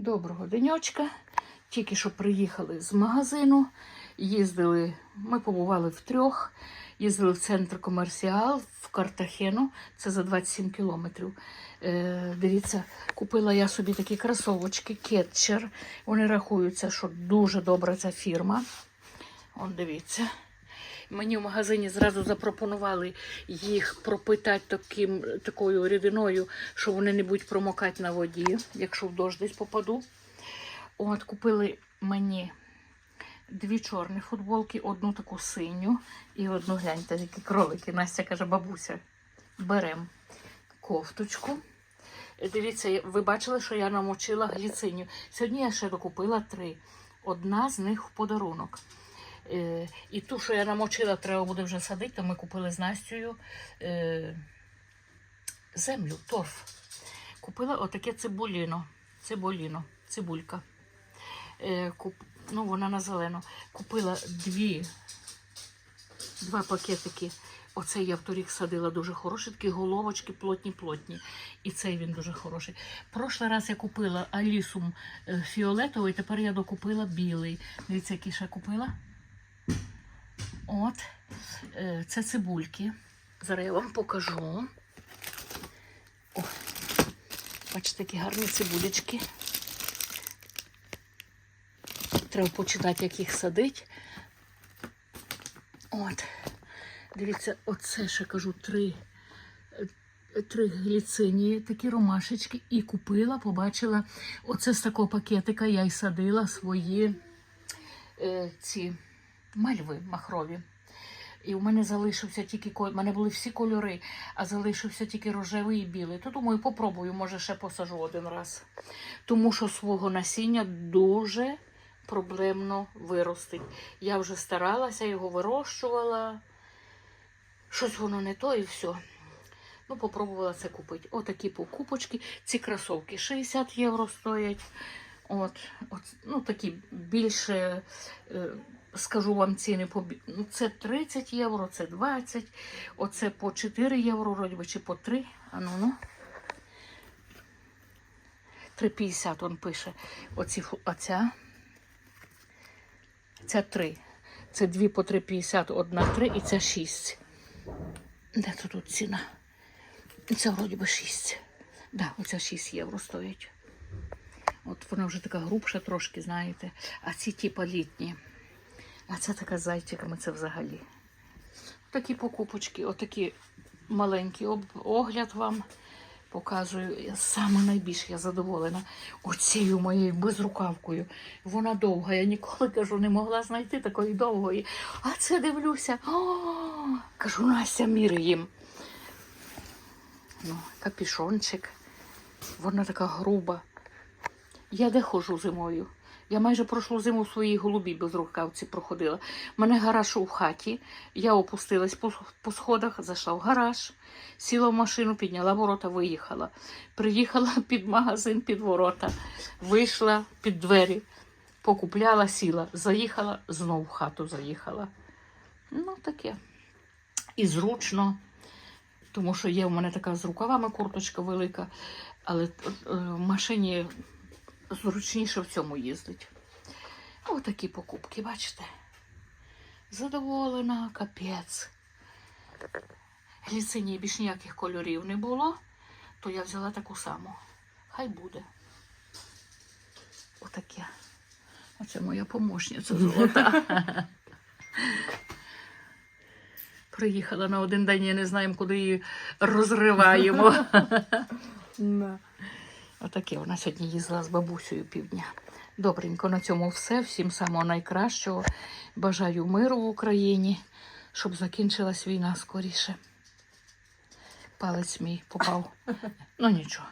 Доброго денечка. Тільки що приїхали з магазину. Їздили, ми побували в трьох. Їздили в центр комерціал в Картахену. Це за 27 кілометрів. Е, дивіться, купила я собі такі кросовочки Кетчер. Вони рахуються, що дуже добра ця фірма. Он дивіться. Мені в магазині зразу запропонували їх пропитати таким, такою рідиною, що вони не будуть промокати на воді, якщо в дощ десь попаду. От, купили мені дві чорні футболки, одну таку синю і одну гляньте, які кролики. Настя каже, бабуся, беремо кофточку. Дивіться, ви бачили, що я намочила гліциню. Сьогодні я ще докупила три. Одна з них в подарунок. Е, і ту, що я намочила, треба буде вже садити, то ми купили з Настю е, землю, торф. Купила отаке цибуліно. Цибуліно, цибулька. Е, куп, ну, вона на зелено. Купила дві, два пакетики. Оцей я в торік садила дуже хороший, такі головочки плотні-плотні. І цей він дуже хороший. Прошлий раз я купила алісум фіолетовий, тепер я докупила білий. Дивіться, який ще купила. От, е, це цибульки. Зараз я вам покажу. О, бачите, такі гарні цибулечки. Треба почитати, як їх садить. От. Дивіться, оце ще кажу три, е, три гліцинії, такі ромашечки. І купила, побачила. Оце з такого пакетика я й садила свої е, ці мальви махрові. І у мене залишився тільки у мене були всі кольори, а залишився тільки рожевий і білий. То думаю, попробую, може ще посажу один раз. Тому що свого насіння дуже проблемно виростить. Я вже старалася, його вирощувала. Щось воно не то і все. Ну, попробувала це купити. Отакі покупочки. Ці кросовки 60 євро стоять. От, от, ну, такі більше, е, скажу вам ціни, по, ну, це 30 євро, це 20, оце по 4 євро, вроді би, чи по 3. А ну, ну. 3,50 он пише. Оці, оця. Ця 3. Це дві по 3,50, одна 3 і ця 6. Де то тут ціна? Це вроді би 6. Да, оця 6 євро стоїть. От вона вже така грубша трошки, знаєте. А ці типа літні. А це така з зайчиками, це взагалі. Такі покупочки, отакі маленький огляд вам показую. Саме найбільше я задоволена оцією моєю безрукавкою. Вона довга. Я ніколи кажу, не могла знайти такої довгої. А це дивлюся. О, кажу, Настя, міри їм. Ну, капішончик. Вона така груба. Я де ходжу зимою? Я майже прошлу зиму в своїй голубій безрукавці проходила. Мене гараж у хаті. Я опустилась по, по сходах, зайшла в гараж, сіла в машину, підняла ворота, виїхала. Приїхала під магазин, під ворота, вийшла під двері, покупляла, сіла, заїхала, знов в хату заїхала. Ну, таке. І зручно, тому що є в мене така з рукавами курточка велика, але е, в машині зручніше в цьому їздить. Отакі покупки, бачите? Задоволена, капець. Гліцині більш ніяких кольорів не було, то я взяла таку саму. Хай буде. Отаке. Оце моя помощниця золота. Приїхала на один день, я не знаємо, куди її розриваємо. Отаке вона сьогодні їздила з бабусею півдня. Добренько, на цьому все. Всім самого найкращого. Бажаю миру в Україні, щоб закінчилась війна скоріше. Палець мій попав. Ну нічого.